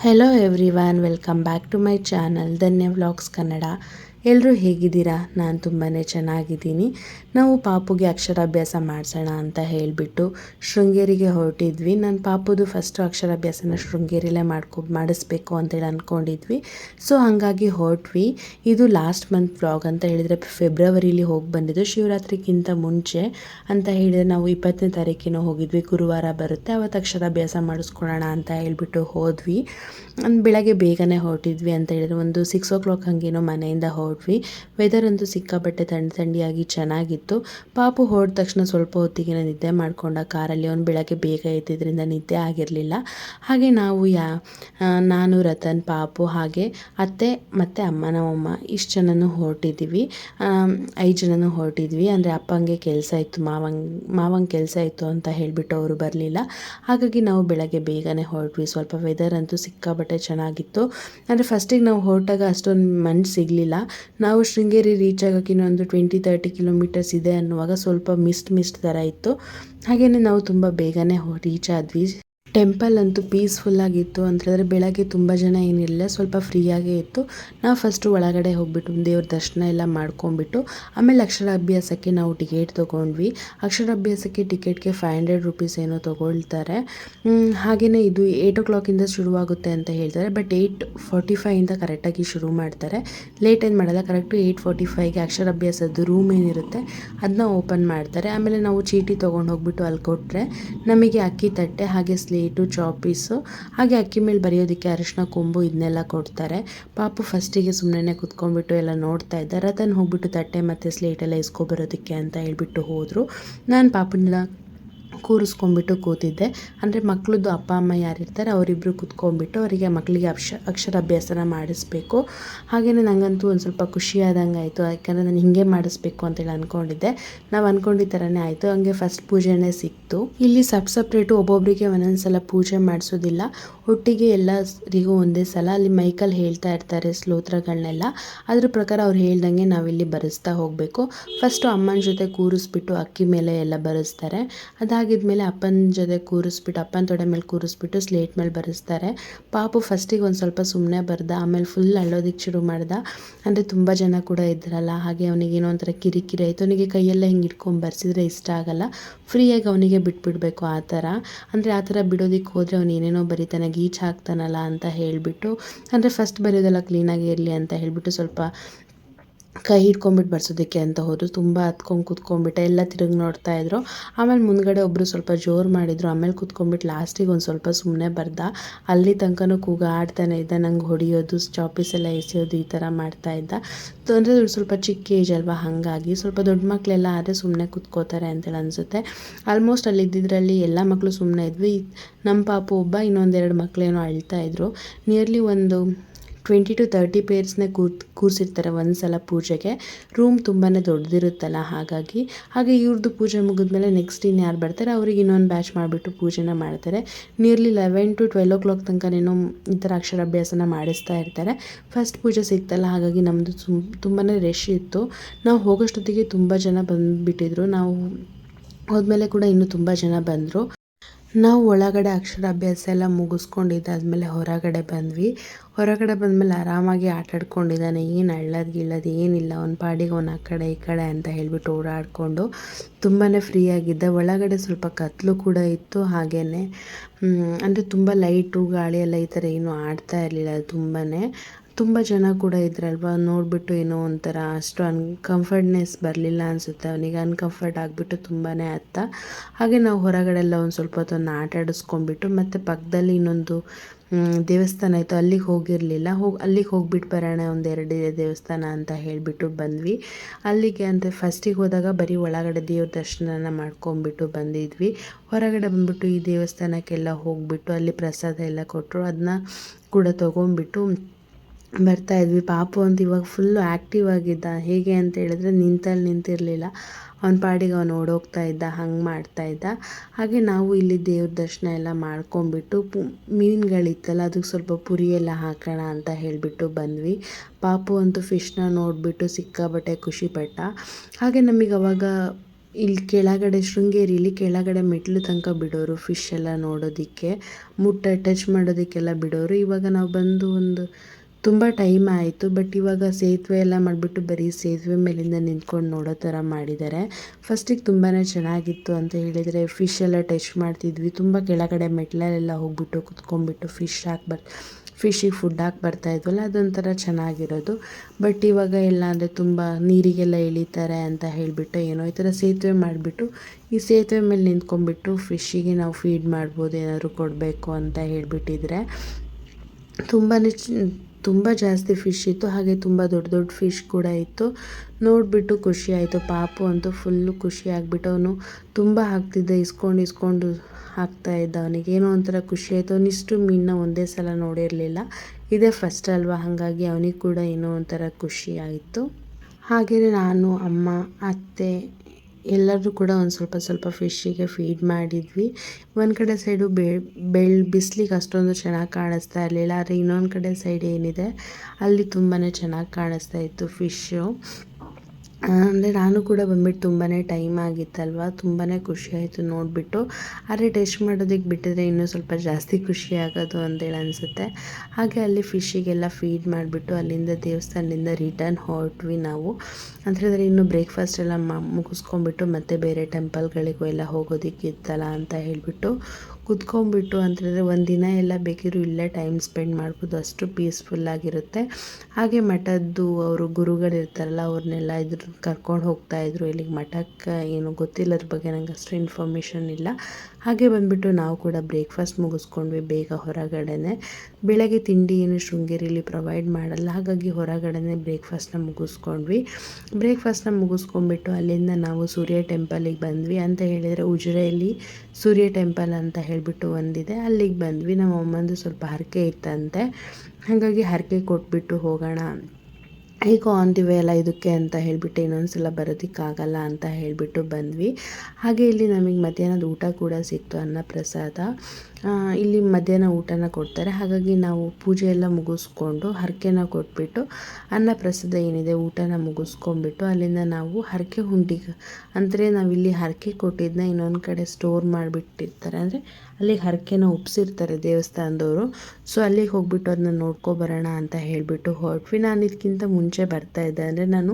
hello everyone welcome back to my channel Dhanya vlogs Kannada ಎಲ್ಲರೂ ಹೇಗಿದ್ದೀರಾ? ನಾನು ತುಂಬಾ ಚೆನ್ನಾಗಿದ್ದೀನಿ. ನಾವು ಪಾಪುಗೆ ಅಕ್ಷರಾಭ್ಯಾಸ ಮಾಡಿಸೋಣ ಅಂತ ಹೇಳಿಬಿಟ್ಟು ಶೃಂಗೇರಿಗೆ ಹೊರಟಿದ್ವಿ. ನನ್ನ ಪಾಪುದು ಫಸ್ಟು ಅಕ್ಷರಾಭ್ಯಾಸನ ಶೃಂಗೇರಿಲೇ ಮಾಡ್ಕೊ ಮಾಡಿಸ್ಬೇಕು ಅಂತೇಳಿ ಅಂದ್ಕೊಂಡಿದ್ವಿ ಸೊ ಹಾಗಾಗಿ ಹೊರಟ್ವಿ. ಇದು ಲಾಸ್ಟ್ ಮಂತ್ ವ್ಲಾಗ್ ಅಂತ ಹೇಳಿದರೆ ಫೆಬ್ರವರಿಲಿ ಹೋಗಿ ಬಂದಿದ್ದು. ಶಿವರಾತ್ರಿಗಿಂತ ಮುಂಚೆ ಅಂತ ಹೇಳಿದರೆ ನಾವು ಇಪ್ಪತ್ತನೇ ತಾರೀಕಿನ ಹೋಗಿದ್ವಿ. ಗುರುವಾರ ಬರುತ್ತೆ. ಅವತ್ತು ಅಕ್ಷರಾಭ್ಯಾಸ ಮಾಡಿಸ್ಕೊಳ್ಳೋಣ ಅಂತ ಹೇಳಿಬಿಟ್ಟು ಹೋದ್ವಿ. ಬೆಳಗ್ಗೆ ಬೇಗನೆ ಹೊರಟಿದ್ವಿ ಅಂತ ಹೇಳಿದ್ರೆ ಒಂದು ಸಿಕ್ಸ್ ಓ ಕ್ಲಾಕ್ ಹಂಗೇನೋ ಮನೆಯಿಂದ ಹೊರಟ್ವಿ. ವೆದರ್ ಅಂತೂ ಸಿಕ್ಕಾಪಟ್ಟೆ ಥಂಡಿ ಥಂಡಿಯಾಗಿ ಚೆನ್ನಾಗಿತ್ತು. ಪಾಪು ಹೊರಟ ತಕ್ಷಣ ಸ್ವಲ್ಪ ಹೊತ್ತಿಗೆ ನಿದ್ದೆ ಮಾಡ್ಕೊಂಡ ಕಾರಲ್ಲಿ ಅವ್ನು ಬೆಳಗ್ಗೆ ಬೇಗ ಎದ್ದಿದ್ದರಿಂದ ನಿದ್ದೆ ಆಗಿರಲಿಲ್ಲ. ಹಾಗೆ ನಾವು ಯಾ ನಾನು, ರತನ್, ಪಾಪು ಹಾಗೆ ಅತ್ತೆ ಮತ್ತು ಅಮ್ಮ ನಮ್ಮಮ್ಮ ಇಷ್ಟು ಜನನೂ ಹೊರಟಿದ್ದೀವಿ. ಐದು ಜನನೂ ಹೊರಟಿದ್ವಿ. ಅಂದರೆ ಅಪ್ಪಂಗೆ ಕೆಲಸ ಇತ್ತು ಮಾವಂಗೆ ಮಾವಂಗೆ ಕೆಲಸ ಇತ್ತು ಅಂತ ಹೇಳಿಬಿಟ್ಟು ಅವರು ಬರಲಿಲ್ಲ. ಹಾಗಾಗಿ ನಾವು ಬೆಳಗ್ಗೆ ಬೇಗನೆ ಹೊರಟ್ವಿ. ಸ್ವಲ್ಪ ವೆದರ್ ಅಂತೂ ಸಿಕ್ಕಾಪಟ್ಟೆ ಚೆನ್ನಾಗಿತ್ತು. ಅಂದರೆ ಫಸ್ಟಿಗೆ ನಾವು ಹೊರಟಾಗ ಅಷ್ಟೊಂದು ಮಣ್ಣು ಸಿಗಲಿಲ್ಲ. ನಾವು ಶೃಂಗೇರಿ ರೀಚ್ ಆಗೋಕೆ ಇನ್ನೊಂದು ಟ್ವೆಂಟಿ ತರ್ಟಿ ಕಿಲೋಮೀಟರ್ಸ್ ಇದೆ ಅನ್ನುವಾಗ ಸ್ವಲ್ಪ ಮಿಸ್ಟ್ ಮಿಸ್ಟ್ ಥರ ಇತ್ತು. ಹಾಗೆಯೇ ನಾವು ತುಂಬ ಬೇಗನೆ ರೀಚ್ ಆದ್ವಿ. ಟೆಂಪಲ್ ಅಂತೂ ಪೀಸ್ಫುಲ್ಲಾಗಿತ್ತು ಅಂತಂದರೆ ಬೆಳಗ್ಗೆ ತುಂಬ ಜನ ಏನಿರಲಿಲ್ಲ, ಸ್ವಲ್ಪ ಫ್ರೀಯಾಗೇ ಇತ್ತು. ನಾವು ಫಸ್ಟು ಒಳಗಡೆ ಹೋಗ್ಬಿಟ್ಟು ದೇವ್ರ ದರ್ಶನ ಎಲ್ಲ ಮಾಡ್ಕೊಂಬಿಟ್ಟು ಆಮೇಲೆ ಅಕ್ಷರಾಭ್ಯಾಸಕ್ಕೆ ನಾವು ಟಿಕೆಟ್ ತೊಗೊಂಡ್ವಿ. ಅಕ್ಷರಾಭ್ಯಾಸಕ್ಕೆ ಟಿಕೆಟ್ಗೆ ಫೈವ್ ಹಂಡ್ರೆಡ್ ರುಪೀಸ್ ಏನೋ ತೊಗೊಳ್ತಾರೆ. ಹಾಗೆಯೇ ಇದು ಏಯ್ಟ್ ಓ ಕ್ಲಾಕಿಂದ ಶುರುವಾಗುತ್ತೆ ಅಂತ ಹೇಳ್ತಾರೆ. ಬಟ್ ಏಯ್ಟ್ ಫಾರ್ಟಿ ಫೈವಿಂದ ಕರೆಕ್ಟಾಗಿ ಶುರು ಮಾಡ್ತಾರೆ. ಲೇಟ್ ಏನು ಮಾಡಲ್ಲ ಕರೆಕ್ಟು ಏಯ್ಟ್ ಫಾರ್ಟಿ ಫೈವ್ಗೆ ಅಕ್ಷರಾಭ್ಯಾಸದ್ದು ರೂಮ್ ಏನಿರುತ್ತೆ ಅದನ್ನ ಓಪನ್ ಮಾಡ್ತಾರೆ. ಆಮೇಲೆ ನಾವು ಚೀಟಿ ತೊಗೊಂಡು ಹೋಗ್ಬಿಟ್ಟು ಅಲ್ಲಿ ಕೊಟ್ಟರೆ ನಮಗೆ ಅಕ್ಕಿ ತಟ್ಟೆ ಹಾಗೆ ಸ್ಲೇ ಪ್ಲೇಟು ಚಾಪೀಸು ಹಾಗೆ ಅಕ್ಕಿ ಮೇಲೆ ಬರೆಯೋದಕ್ಕೆ ಅರಿಶಿನ ಕೊಂಬು ಇದನ್ನೆಲ್ಲ ಕೊಡ್ತಾರೆ. ಪಾಪು ಫಸ್ಟಿಗೆ ಸುಮ್ಮನೆ ಕುತ್ಕೊಂಡ್ಬಿಟ್ಟು ಎಲ್ಲ ನೋಡ್ತಾ ಇದ್ದಾರೆ. ರತನ್ ಹೋಗ್ಬಿಟ್ಟು ತಟ್ಟೆ ಮತ್ತು ಸ್ಲೇಟೆಲ್ಲ ಇಸ್ಕೊಬರೋದಕ್ಕೆ ಅಂತ ಹೇಳ್ಬಿಟ್ಟು ಹೋದರು. ನಾನು ಪಾಪನೆಲ್ಲ ಕೂರಿಸ್ಕೊಂಡ್ಬಿಟ್ಟು ಕೂತಿದ್ದೆ. ಅಂದರೆ ಮಕ್ಕಳದ್ದು ಅಪ್ಪ, ಅಮ್ಮ ಯಾರಿರ್ತಾರೆ ಅವರಿಬ್ಬರು ಕೂತ್ಕೊಂಡ್ಬಿಟ್ಟು ಅವರಿಗೆ ಮಕ್ಕಳಿಗೆ ಅಕ್ಷ, ಅಕ್ಷರಾಭ್ಯಾಸನ ಮಾಡಿಸ್ಬೇಕು. ಹಾಗೆಯೇ ನನಗಂತೂ ಒಂದು ಸ್ವಲ್ಪ ಖುಷಿಯಾದಂಗೆ ಆಯಿತು. ಯಾಕಂದರೆ ನಾನು ಹಿಂಗೆ ಮಾಡಿಸ್ಬೇಕು ಅಂತೇಳಿ ಅಂದ್ಕೊಂಡಿದ್ದೆ ನಾವು ಅಂದ್ಕೊಂಡಿದ್ದ ಥರನೇ ಆಯಿತು. ಹಂಗೆ ಫಸ್ಟ್ ಪೂಜೆನೇ ಸಿಕ್ತು. ಇಲ್ಲಿ ಸಪ್ ಸಪ್ರೇಟು ಒಬ್ಬೊಬ್ಬರಿಗೆ ಒಂದೊಂದು ಸಲ ಪೂಜೆ ಮಾಡಿಸೋದಿಲ್ಲ. ಒಟ್ಟಿಗೆ ಎಲ್ಲರಿಗೂ ಒಂದೇ ಸಲ. ಅಲ್ಲಿ ಮೈಕಲ್ಲಿ ಹೇಳ್ತಾ ಇರ್ತಾರೆ ಸ್ಲೋತ್ರಗಳನ್ನೆಲ್ಲ ಅದ್ರ ಪ್ರಕಾರ ಅವ್ರು ಹೇಳ್ದಂಗೆ ನಾವಿಲ್ಲಿ ಬರೆಸ್ತಾ ಹೋಗಬೇಕು. ಫಸ್ಟು ಅಮ್ಮನ ಜೊತೆ ಕೂರಿಸ್ಬಿಟ್ಟು ಅಕ್ಕಿ ಮೇಲೆ ಎಲ್ಲ ಬರೆಸ್ತಾರೆ. ಅದಾಗಿ ಮೇಲೆ ಅಪ್ಪನ ಜೊತೆ ಕೂರಿಸ್ಬಿಟ್ಟು, ಅಪ್ಪನ ತೊಡೆ ಮೇಲೆ ಕೂರಿಸ್ಬಿಟ್ಟು ಸ್ಲೇಟ್ ಮೇಲೆ ಬರೆಸ್ತಾರೆ. ಪಾಪು ಫಸ್ಟಿಗೆ ಒಂದು ಸ್ವಲ್ಪ ಸುಮ್ಮನೆ ಬರ್ದ, ಆಮೇಲೆ ಫುಲ್ ಅಳ್ಳೋದಕ್ಕೆ ಶುರು ಮಾಡ್ದ. ಅಂದರೆ ತುಂಬ ಜನ ಕೂಡ ಇದ್ರಲ್ಲ, ಹಾಗೆ ಅವನಿಗೆ ಏನೋ ಒಂಥರ ಕಿರಿಕಿರಿ ಆಯಿತು. ಅವನಿಗೆ ಕೈಯೆಲ್ಲ ಹಿಂಗೆ ಇಟ್ಕೊಂಡು ಬರ್ಸಿದ್ರೆ ಇಷ್ಟ ಆಗಲ್ಲ. ಫ್ರೀಯಾಗಿ ಅವನಿಗೆ ಬಿಟ್ಬಿಡಬೇಕು ಆ ಥರ. ಅಂದರೆ ಆ ಥರ ಬಿಡೋದಕ್ಕೆ ಹೋದರೆ ಅವನು ಏನೇನೋ ಬರೀತಾನೆ, ಗೀಚ್ ಹಾಕ್ತಾನಲ್ಲ ಅಂತ ಹೇಳಿಬಿಟ್ಟು, ಅಂದರೆ ಫಸ್ಟ್ ಬರೆಯೋದೆಲ್ಲ ಕ್ಲೀನಾಗಿ ಇರಲಿ ಅಂತ ಹೇಳಿಬಿಟ್ಟು ಸ್ವಲ್ಪ ಕೈ ಹಿಡ್ಕೊಂಬಿಟ್ಟು ಬರ್ಸೋದಕ್ಕೆ ಅಂತ ಹೋದರು. ತುಂಬ ಹತ್ಕೊಂಡು ಕೂತ್ಕೊಂಡ್ಬಿಟ್ಟೆ ಎಲ್ಲ ತಿರುಗಿ ನೋಡ್ತಾ ಇದ್ರು. ಆಮೇಲೆ ಮುಂದ್ಗಡೆ ಒಬ್ಬರು ಸ್ವಲ್ಪ ಜೋರು ಮಾಡಿದರು. ಆಮೇಲೆ ಕೂತ್ಕೊಂಡ್ಬಿಟ್ಟು ಲಾಸ್ಟಿಗೆ ಒಂದು ಸ್ವಲ್ಪ ಸುಮ್ಮನೆ ಬರ್ದ. ಅಲ್ಲಿ ತನಕನೂ ಕೂಗ ಆಡ್ತಾನೆ ಇದ್ದ. ನಂಗೆ ಹೊಡಿಯೋದು ಚಾಪೀಸ್ ಎಲ್ಲ ಎಸೆಯೋದು ಈ ಥರ ಮಾಡ್ತಾ ಇದ್ದ. ಅಂದರೆ ಸ್ವಲ್ಪ ಚಿಕ್ಕ ಏಜ್ ಅಲ್ವಾ? ಹಾಗಾಗಿ ಸ್ವಲ್ಪ ದೊಡ್ಡ ಮಕ್ಕಳೆಲ್ಲ ಆದರೆ ಸುಮ್ಮನೆ ಕೂತ್ಕೋತಾರೆ ಅಂತೇಳಿ ಅನಿಸುತ್ತೆ. ಆಲ್ಮೋಸ್ಟ್ ಅಲ್ಲಿ ಇದ್ದಿದ್ರಲ್ಲಿ ಎಲ್ಲ ಮಕ್ಕಳು ಸುಮ್ಮನೆ ಇದ್ವಿ. ನಮ್ಮ ಪಾಪು ಒಬ್ಬ ಇನ್ನೊಂದೆರಡು ಮಕ್ಕಳೇನೋ ಅಳ್ತಾ ಇದ್ರು. ನಿಯರ್ಲಿ ಒಂದು ಟ್ವೆಂಟಿ ಟು ತರ್ಟಿ ಪೇರ್ಸ್ನ ಕೂತ್ ಕೂರಿಸಿರ್ತಾರೆ ಒಂದು ಸಲ ಪೂಜೆಗೆ. ರೂಮ್ ತುಂಬಾ ದೊಡ್ಡದಿರುತ್ತಲ್ಲ ಹಾಗಾಗಿ. ಹಾಗೆ ಇವ್ರದ್ದು ಪೂಜೆ ಮುಗಿದ್ಮೇಲೆ ನೆಕ್ಸ್ಟ್ ಇನ್ನು ಯಾರು ಬರ್ತಾರೆ, ಅವ್ರಿಗೆ ಇನ್ನೊಂದು ಬ್ಯಾಚ್ ಮಾಡಿಬಿಟ್ಟು ಪೂಜೆನ ಮಾಡ್ತಾರೆ. Nearly eleven to twelve o'clock ತನಕನೇನೋ ಈ ಥರ ಅಕ್ಷರಾಭ್ಯಾಸನ ಮಾಡಿಸ್ತಾ ಇರ್ತಾರೆ. ಫಸ್ಟ್ ಪೂಜೆ ಸಿಗ್ತಲ್ಲ ಹಾಗಾಗಿ ನಮ್ಮದು ತುಂಬಾ ರಶ್ ಇತ್ತು. ನಾವು ಹೋಗೋಷ್ಟೊತ್ತಿಗೆ ತುಂಬ ಜನ ಬಂದುಬಿಟ್ಟಿದ್ರು. ನಾವು ಹೋದ್ಮೇಲೆ ಕೂಡ ಇನ್ನೂ ತುಂಬ ಜನ ಬಂದರು. ನಾವು ಒಳಗಡೆ ಅಕ್ಷರಾಭ್ಯಾಸ ಎಲ್ಲ ಮುಗಿಸ್ಕೊಂಡಿದ್ದಾದ್ಮೇಲೆ ಹೊರಗಡೆ ಬಂದ್ವಿ. ಹೊರಗಡೆ ಬಂದಮೇಲೆ ಆರಾಮಾಗಿ ಆಟಾಡ್ಕೊಂಡಿದ್ದಾನೆ. ಏನು ಅಳ್ಳೋದು ಏನಿಲ್ಲ. ಒಂದು ಪಾಡಿಗೆ ಅವ್ನು ಆ ಕಡೆ ಈ ಕಡೆ ಅಂತ ಹೇಳಿಬಿಟ್ಟು ಓಡಾಡಿಕೊಂಡು ತುಂಬಾ ಫ್ರೀಯಾಗಿದ್ದ ಒಳಗಡೆ ಸ್ವಲ್ಪ ಕತ್ಲು ಕೂಡ ಇತ್ತು. ಹಾಗೇ ಅಂದರೆ ತುಂಬ ಲೈಟು ಗಾಳಿ ಎಲ್ಲ ಈ ಥರ ಏನೂ ಆಡ್ತಾ ಇರಲಿಲ್ಲ ತುಂಬಾ ತುಂಬ ಜನ ಕೂಡ ಇದ್ರಲ್ವ? ನೋಡಿಬಿಟ್ಟು ಏನೋ ಒಂಥರ ಅಷ್ಟು ಅನ್ಕಂಫರ್ಟ್ನೆಸ್ ಬರಲಿಲ್ಲ ಅನಿಸುತ್ತೆ. ಅವನಿಗೆ ಅನ್ಕಂಫರ್ಟ್ ಆಗಿಬಿಟ್ಟು ತುಂಬಾ ಅತ್ತ. ಹಾಗೆ ನಾವು ಹೊರಗಡೆ ಎಲ್ಲ ಒಂದು ಸ್ವಲ್ಪ ಹೊತ್ತನ್ನು ಆಟ ಆಡಿಸ್ಕೊಂಡ್ಬಿಟ್ಟು ಮತ್ತು ಪಕ್ಕದಲ್ಲಿ ಇನ್ನೊಂದು ದೇವಸ್ಥಾನ ಇತ್ತು. ಅಲ್ಲಿಗೆ ಹೋಗಿರಲಿಲ್ಲ. ಹೋಗಿ, ಅಲ್ಲಿಗೆ ಹೋಗಿಬಿಟ್ಟು ಬರೋಣ ಒಂದು ಒಂದೆರಡು ದೇವಸ್ಥಾನ ಅಂತ ಹೇಳಿಬಿಟ್ಟು ಬಂದ್ವಿ. ಅಲ್ಲಿಗೆ ಅಂದರೆ ಫಸ್ಟಿಗೆ ಹೋದಾಗ ಬರೀ ಒಳಗಡೆ ದೇವ್ರ ದರ್ಶನನ ಮಾಡ್ಕೊಂಬಿಟ್ಟು ಬಂದಿದ್ವಿ. ಹೊರಗಡೆ ಬಂದ್ಬಿಟ್ಟು ಈ ದೇವಸ್ಥಾನಕ್ಕೆಲ್ಲ ಹೋಗಿಬಿಟ್ಟು ಅಲ್ಲಿ ಪ್ರಸಾದ ಎಲ್ಲ ಕೊಟ್ಟರು ಅದನ್ನ ಕೂಡ ತೊಗೊಂಡ್ಬಿಟ್ಟು ಬರ್ತಾ ಇದ್ವಿ. ಪಾಪು ಅಂತ ಇವಾಗ ಫುಲ್ಲು ಆ್ಯಕ್ಟಿವ್ ಆಗಿದ್ದ. ಹೇಗೆ ಅಂತ ಹೇಳಿದ್ರೆ ನಿಂತಲ್ಲಿ ನಿಂತಿರಲಿಲ್ಲ. ಅವನ ಪಾಡಿಗೆ ಅವನು ಓಡೋಗ್ತಾ ಇದ್ದ, ಹಂಗೆ ಮಾಡ್ತಾ ಇದ್ದ. ಹಾಗೆ ನಾವು ಇಲ್ಲಿ ದೇವ್ರ ದರ್ಶನ ಎಲ್ಲ ಮಾಡ್ಕೊಂಬಿಟ್ಟು ಪು, ಮೀನುಗಳಿತ್ತಲ್ಲ, ಅದಕ್ಕೆ ಸ್ವಲ್ಪ ಪುರಿ ಎಲ್ಲ ಹಾಕೋಣ ಅಂತ ಹೇಳಿಬಿಟ್ಟು ಬಂದ್ವಿ. ಪಾಪು ಅಂತೂ ಫಿಶ್ನ ನೋಡಿಬಿಟ್ಟು ಸಿಕ್ಕಾಬಟ್ಟೆ ಖುಷಿಪಟ್ಟ ಹಾಗೆ ನಮಗೆ ಅವಾಗ ಇಲ್ಲಿ ಕೆಳಗಡೆ, ಶೃಂಗೇರಿಲಿ ಕೆಳಗಡೆ ಮೆಟ್ಲು ತನಕ ಬಿಡೋರು ಫಿಶ್ ಎಲ್ಲ ನೋಡೋದಕ್ಕೆ. ಮುಟ್ಟ ಟಚ್ ಮಾಡೋದಕ್ಕೆಲ್ಲ ಬಿಡೋರು. ಇವಾಗ ನಾವು ಬಂದು ಒಂದು ತುಂಬ ಟೈಮ್ ಆಯಿತು, ಬಟ್ ಇವಾಗ ಸೇತುವೆ ಎಲ್ಲ ಮಾಡಿಬಿಟ್ಟು ಬರೀ ಸೇತುವೆ ಮೇಲಿಂದ ನಿಂತ್ಕೊಂಡು ನೋಡೋ ಥರ ಮಾಡಿದ್ದಾರೆ. ಫಸ್ಟಿಗೆ ತುಂಬಾ ಚೆನ್ನಾಗಿತ್ತು ಅಂತ ಹೇಳಿದರೆ ಫಿಶ್ ಎಲ್ಲ ಟೆಸ್ಟ್ ಮಾಡ್ತಿದ್ವಿ. ತುಂಬ ಕೆಳಗಡೆ ಮೆಟ್ಲಲ್ಲೆಲ್ಲ ಹೋಗ್ಬಿಟ್ಟು ಕುತ್ಕೊಂಡ್ಬಿಟ್ಟು ಫಿಶ್ ಹಾಕಿ ಫಿಶಿಗೆ ಫುಡ್ ಹಾಕಿ ಬರ್ತಾ ಇದ್ವಲ್ಲ, ಅದೊಂಥರ ಚೆನ್ನಾಗಿರೋದು. ಬಟ್ ಇವಾಗ ಎಲ್ಲ ಅಂದರೆ ತುಂಬ ನೀರಿಗೆಲ್ಲ ಇಳಿತಾರೆ ಅಂತ ಹೇಳಿಬಿಟ್ಟು ಏನೋ ಈ ಥರ ಸೇತುವೆ ಮಾಡಿಬಿಟ್ಟು, ಈ ಸೇತುವೆ ಮೇಲೆ ನಿಂತ್ಕೊಂಡ್ಬಿಟ್ಟು ಫಿಶ್ಶಿಗೆ ನಾವು ಫೀಡ್ ಮಾಡ್ಬೋದು ಏನಾದರೂ ಕೊಡಬೇಕು ಅಂತ ಹೇಳಿಬಿಟ್ಟಿದ್ರೆ. ತುಂಬಾ ತುಂಬ ಜಾಸ್ತಿ ಫಿಶ್ ಇತ್ತು, ಹಾಗೆ ತುಂಬ ದೊಡ್ಡ ದೊಡ್ಡ ಫಿಶ್ ಕೂಡ ಇತ್ತು. ನೋಡಿಬಿಟ್ಟು ಖುಷಿ ಆಯಿತು. ಪಾಪು ಅಂತೂ ಫುಲ್ಲು ಖುಷಿ ಆಗಿಬಿಟ್ಟು ಅವನು ತುಂಬ ಹಾಕ್ತಿದ್ದ. ಇಸ್ಕೊಂಡು ಇಸ್ಕೊಂಡು ಹಾಕ್ತಾ ಇದ್ದ ಅವನಿಗೆ. ಏನೋ ಒಂಥರ ಖುಷಿ ಆಯಿತು. ಅವನಿಷ್ಟು ಮೀನನ್ನ ಒಂದೇ ಸಲ ನೋಡಿರಲಿಲ್ಲ. ಇದೇ ಫಸ್ಟ್ ಅಲ್ವಾ? ಹಾಗಾಗಿ ಅವನಿಗೆ ಕೂಡ ಏನೋ ಒಂಥರ ಖುಷಿ ಆಯಿತು. ಹಾಗೆಯೇ ನಾನು, ಅಮ್ಮ, ಅತ್ತೆ ಎಲ್ಲರೂ ಕೂಡ ಒಂದು ಸ್ವಲ್ಪ ಸ್ವಲ್ಪ ಫಿಶ್ಶಿಗೆ ಫೀಡ್ ಮಾಡಿದ್ವಿ. ಒಂದು ಕಡೆ ಸೈಡು ಬೆಳ್, ಬಿಸಿಲಿಗೆ ಅಷ್ಟೊಂದು ಚೆನ್ನಾಗಿ ಕಾಣಿಸ್ತಾ ಇರಲಿಲ್ಲ. ಆದರೆ ಇನ್ನೊಂದು ಕಡೆ ಸೈಡ್ ಏನಿದೆ, ಅಲ್ಲಿ ತುಂಬಾ ಚೆನ್ನಾಗಿ ಕಾಣಿಸ್ತಾ ಇತ್ತು ಫಿಶ್ಶು ಅಂದರೆ ನಾನು ಕೂಡ ಬಂದ್ಬಿಟ್ಟು ತುಂಬಾ ಟೈಮ್ ಆಗಿತ್ತಲ್ವ? ತುಂಬಾ ಖುಷಿಯಾಯಿತು ನೋಡಿಬಿಟ್ಟು. ಆದರೆ ಟೇಸ್ಟ್ ಮಾಡೋದಕ್ಕೆ ಬಿಟ್ಟಿದ್ರೆ ಇನ್ನೂ ಸ್ವಲ್ಪ ಜಾಸ್ತಿ ಖುಷಿ ಆಗೋದು ಅಂತೇಳಿ ಅನಿಸುತ್ತೆ. ಹಾಗೆ ಅಲ್ಲಿ ಫಿಶ್ಶಿಗೆಲ್ಲ ಫೀಡ್ ಮಾಡಿಬಿಟ್ಟು ಅಲ್ಲಿಂದ ದೇವಸ್ಥಾನದಿಂದ ರಿಟರ್ನ್ ಹೊರಟ್ವಿ ನಾವು. ಅಂತ ಹೇಳಿದ್ರೆ ಇನ್ನು ಬ್ರೇಕ್ಫಾಸ್ಟ್ ಎಲ್ಲ ಮುಗಿಸ್ಕೊಂಡ್ಬಿಟ್ಟು ಮತ್ತೆ ಬೇರೆ ಟೆಂಪಲ್ಗಳಿಗೂ ಎಲ್ಲ ಹೋಗೋದಕ್ಕಿತ್ತಲ್ಲ ಅಂತ ಹೇಳಿಬಿಟ್ಟು ಕುತ್ಕೊಂಡ್ಬಿಟ್ಟು ಒಂದು ದಿನ ಎಲ್ಲ ಬೇಕಿದ್ರು ಇಲ್ಲೇ ಟೈಮ್ ಸ್ಪೆಂಡ್ ಮಾಡ್ಬೋದು. ಅಷ್ಟು ಪೀಸ್ಫುಲ್ಲಾಗಿರುತ್ತೆ ಹಾಗೆ ಮಠದ್ದು ಅವರು ಗುರುಗಳಿರ್ತಾರಲ್ಲ ಅವ್ರನ್ನೆಲ್ಲ ಇದ್ರ, ಕರ್ಕೊಂಡು ಹೋಗ್ತಾಯಿದ್ರು ಇಲ್ಲಿಗೆ ಮಠಕ್ಕೆ ಏನು ಗೊತ್ತಿಲ್ಲ ಅದ್ರ ಬಗ್ಗೆ ನಂಗೆ ಅಷ್ಟು ಇನ್ಫಾರ್ಮೇಷನ್ ಇಲ್ಲ. ಹಾಗೆ ಬಂದುಬಿಟ್ಟು ನಾವು ಕೂಡ ಬ್ರೇಕ್ಫಾಸ್ಟ್ ಮುಗಿಸ್ಕೊಂಡ್ವಿ ಬೇಗ ಹೊರಗಡೆನೆ. ಬೆಳಗ್ಗೆ ತಿಂಡಿ ಏನು ಶೃಂಗೇರಿಲಿ ಪ್ರೊವೈಡ್ ಮಾಡಲ್ಲ, ಹಾಗಾಗಿ ಹೊರಗಡೆನೆ ಬ್ರೇಕ್ಫಾಸ್ಟ್ನ ಮುಗಿಸ್ಕೊಂಡ್ವಿ. ಬ್ರೇಕ್ಫಾಸ್ಟ್ನ ಮುಗಿಸ್ಕೊಂಡ್ಬಿಟ್ಟು ಅಲ್ಲಿಂದ ನಾವು ಸೂರ್ಯ ಟೆಂಪಲಿಗೆ ಬಂದ್ವಿ. ಅಂತ ಹೇಳಿದರೆ ಉಜಿರೆಯಲ್ಲಿ ಸೂರ್ಯ ಟೆಂಪಲ್ ಅಂತ ಹೇಳಿಬಿಟ್ಟು ಒಂದಿದೆ. ಅಲ್ಲಿಗೆ ಬಂದ್ವಿ. ನಮ್ಮ ಅಮ್ಮಂದು ಸ್ವಲ್ಪ ಹರಕೆ ಇತ್ತಂತೆ. ಹಾಗಾಗಿ ಹರಕೆ ಕೊಟ್ಬಿಟ್ಟು ಹೋಗೋಣ ವೇ ಎಲ್ಲ ಇದಕ್ಕೆ ಅಂತ ಹೇಳಿಬಿಟ್ಟು ಇನ್ನೊಂದು ಸಲ ಬರೋದಕ್ಕಾಗಲ್ಲ ಅಂತ ಹೇಳಿಬಿಟ್ಟು ಬಂದ್ವಿ. ಹಾಗೆ ಇಲ್ಲಿ ನಮಗೆ ಮಧ್ಯಾಹ್ನದ ಊಟ ಕೂಡ ಸಿಕ್ತು, ಅನ್ನ ಪ್ರಸಾದ. ಇಲ್ಲಿ ಮಧ್ಯಾಹ್ನ ಊಟನ ಕೊಡ್ತಾರೆ. ಹಾಗಾಗಿ ನಾವು ಪೂಜೆ ಎಲ್ಲ ಮುಗಿಸ್ಕೊಂಡು ಹರಕೆನ ಕೊಟ್ಬಿಟ್ಟು ಅನ್ನ ಪ್ರಸಾದ ಏನಿದೆ ಊಟನ ಮುಗಿಸ್ಕೊಂಡ್ಬಿಟ್ಟು ಅಲ್ಲಿಂದ ನಾವು ಹರಕೆ ಹುಂಡಿಗೆ ಅಂದರೆ ನಾವಿಲ್ಲಿ ಹರಕೆ ಕೊಟ್ಟಿದ್ದನ್ನ ಇನ್ನೊಂದು ಕಡೆ ಸ್ಟೋರ್ ಮಾಡಿಬಿಟ್ಟಿರ್ತಾರೆ. ಅಂದರೆ ಅಲ್ಲಿಗೆ ಹರಕೆನ ಉಪ್ಸಿರ್ತಾರೆ ದೇವಸ್ಥಾನದವರು. ಸೊ ಅಲ್ಲಿಗೆ ಹೋಗ್ಬಿಟ್ಟು ಅದನ್ನ ನೋಡ್ಕೊಬರೋಣ ಅಂತ ಹೇಳಿಬಿಟ್ಟು ಹೊರಟ್ವಿ. ನಾನು ಇದಕ್ಕಿಂತ ಮುಂಚೆ ಬರ್ತಾ ಇದ್ದೆ. ಅಂದರೆ ನಾನು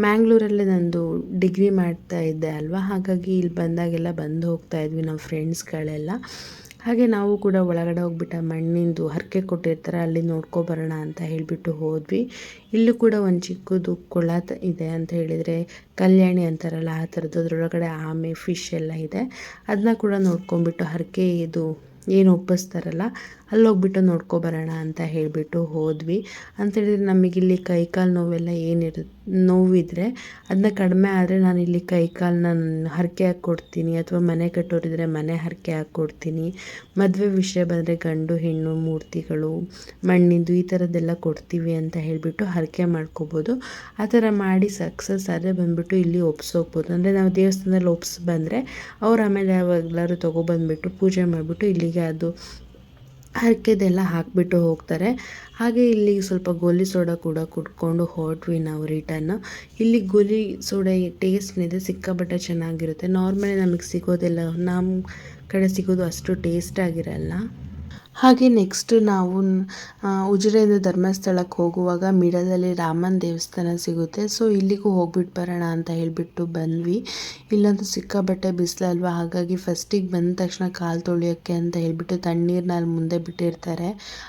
ಮ್ಯಾಂಗ್ಳೂರಲ್ಲೇ ನಂದು ಡಿಗ್ರಿ ಮಾಡ್ತಾ ಇದ್ದೆ ಅಲ್ವಾ? ಹಾಗಾಗಿ ಇಲ್ಲಿ ಬಂದಾಗೆಲ್ಲ ಬಂದು ಹೋಗ್ತಾ ಇದ್ವಿ ನಮ್ಮ ಫ್ರೆಂಡ್ಸ್ಗಳೆಲ್ಲ ಹಾಗೆ ನಾವು ಕೂಡ ಒಳಗಡೆ ಹೋಗ್ಬಿಟ್ಟು ಮಣ್ಣಿಂದು ಹರಕೆ ಕೊಟ್ಟಿರ್ತಾರೆ, ಅಲ್ಲಿ ನೋಡ್ಕೊಬರೋಣ ಅಂತ ಹೇಳಿಬಿಟ್ಟು ಹೋದ್ವಿ. ಇಲ್ಲೂ ಕೂಡ ಒಂದು ಚಿಕ್ಕದು ಕೊಳ ಇದೆ ಅಂತ ಹೇಳಿದರೆ ಕಲ್ಯಾಣಿ ಅಂತಾರಲ್ಲ ಆ ಥರದ್ದು, ಅದರೊಳಗಡೆ ಆಮೆ ಫಿಶ್ ಎಲ್ಲ ಇದೆ. ಅದನ್ನ ಕೂಡ ನೋಡ್ಕೊಂಬಿಟ್ಟು ಹರಕೆ ಇದು ಏನು ಒಪ್ಪಿಸ್ತಾರಲ್ಲ ಅಲ್ಲಿ ಹೋಗ್ಬಿಟ್ಟು ನೋಡ್ಕೊಬರೋಣ ಅಂತ ಹೇಳಿಬಿಟ್ಟು ಹೋದ್ವಿ. ಅಂತೇಳಿದ್ರೆ ನಮಗಿಲ್ಲಿ ಕೈಕಾಲು ನೋವೆಲ್ಲ ಏನಿರ, ನೋವಿದ್ರೆ ಅದನ್ನ ಕಡಿಮೆ ಆದರೆ ನಾನು ಇಲ್ಲಿ ಕೈಕಾಲನ್ನ ಹರಕೆ ಹಾಕ್ಕೊಡ್ತೀನಿ ಅಥವಾ ಮನೆ ಕಟ್ಟೋರಿದ್ರೆ ಮನೆ ಹರಕೆ ಹಾಕ್ಕೊಡ್ತೀನಿ. ಮದುವೆ ವಿಷಯ ಬಂದರೆ ಗಂಡು, ಹೆಣ್ಣು, ಮೂರ್ತಿಗಳು, ಮಣ್ಣಿಂದು ಈ ಥರದ್ದೆಲ್ಲ ಕೊಡ್ತೀವಿ ಅಂತ ಹೇಳಿಬಿಟ್ಟು ಹರಕೆ ಮಾಡ್ಕೋಬೋದು. ಆ ಥರ ಮಾಡಿ ಸಕ್ಸಸ್ ಆದರೆ ಬಂದುಬಿಟ್ಟು ಇಲ್ಲಿ ಒಪ್ಸೋಗ್ಬೋದು. ಅಂದರೆ ನಾವು ದೇವಸ್ಥಾನದಲ್ಲಿ ಒಪ್ಸಿ ಬಂದರೆ ಅವ್ರು ಆಮೇಲೆ ಯಾವಾಗಲಾದ್ರು ತೊಗೊಬಂದ್ಬಿಟ್ಟು ಪೂಜೆ ಮಾಡಿಬಿಟ್ಟು ಇಲ್ಲಿಗೆ ಅದು ಹರಕೆದೆಲ್ಲ ಹಾಕಿಬಿಟ್ಟು ಹೋಗ್ತಾರೆ. ಹಾಗೆ ಇಲ್ಲಿ ಸ್ವಲ್ಪ ಗೋಲಿ ಸೋಡಾ ಕೂಡ ಕುಟ್ಕೊಂಡು ಹೊರಟ್ವಿ ನಾವು ರಿಟರ್ನ್. ಇಲ್ಲಿ ಗೋಲಿ ಸೋಡಾ ಟೇಸ್ಟ್ ಇದೆ ಸಿಕ್ಕಾಪಟ್ಟೆ ಚೆನ್ನಾಗಿರುತ್ತೆ. ನಾರ್ಮಲಿ ನಮಗೆ ಸಿಗೋದೆಲ್ಲ ನಮ್ಮ ಕಡೆ ಸಿಗೋದು ಅಷ್ಟು ಟೇಸ್ಟ್ ಆಗಿರಲ್ಲ. ಹಾಗೆ ನೆಕ್ಸ್ಟ್ ನಾವು ಉಜಿರೆಯಿಂದ ಧರ್ಮಸ್ಥಳಕ್ಕೆ ಹೋಗುವಾಗ ಮಿಡದಲ್ಲಿ ರಾಮನ ದೇವಸ್ಥಾನ ಸಿಗುತ್ತೆ. ಸೊ ಇಲ್ಲಿಗೂ ಹೋಗ್ಬಿಟ್ಟು ಬರೋಣ ಅಂತ ಹೇಳಿಬಿಟ್ಟು ಬಂದ್ವಿ. ಇಲ್ಲಂತೂ ಸಿಕ್ಕಾಬಟ್ಟೆ ಬಿಸಿಲಲ್ವ ಹಾಗಾಗಿ ಫಸ್ಟಿಗೆ ಬಂದ ತಕ್ಷಣ ಕಾಲು ತೊಳೆಯೋಕ್ಕೆ ಅಂತ ಹೇಳಿಬಿಟ್ಟು ತಣ್ಣೀರನ್ನ ಅಲ್ಲಿ ಮುಂದೆ ಬಿಟ್ಟಿರ್ತಾರೆ.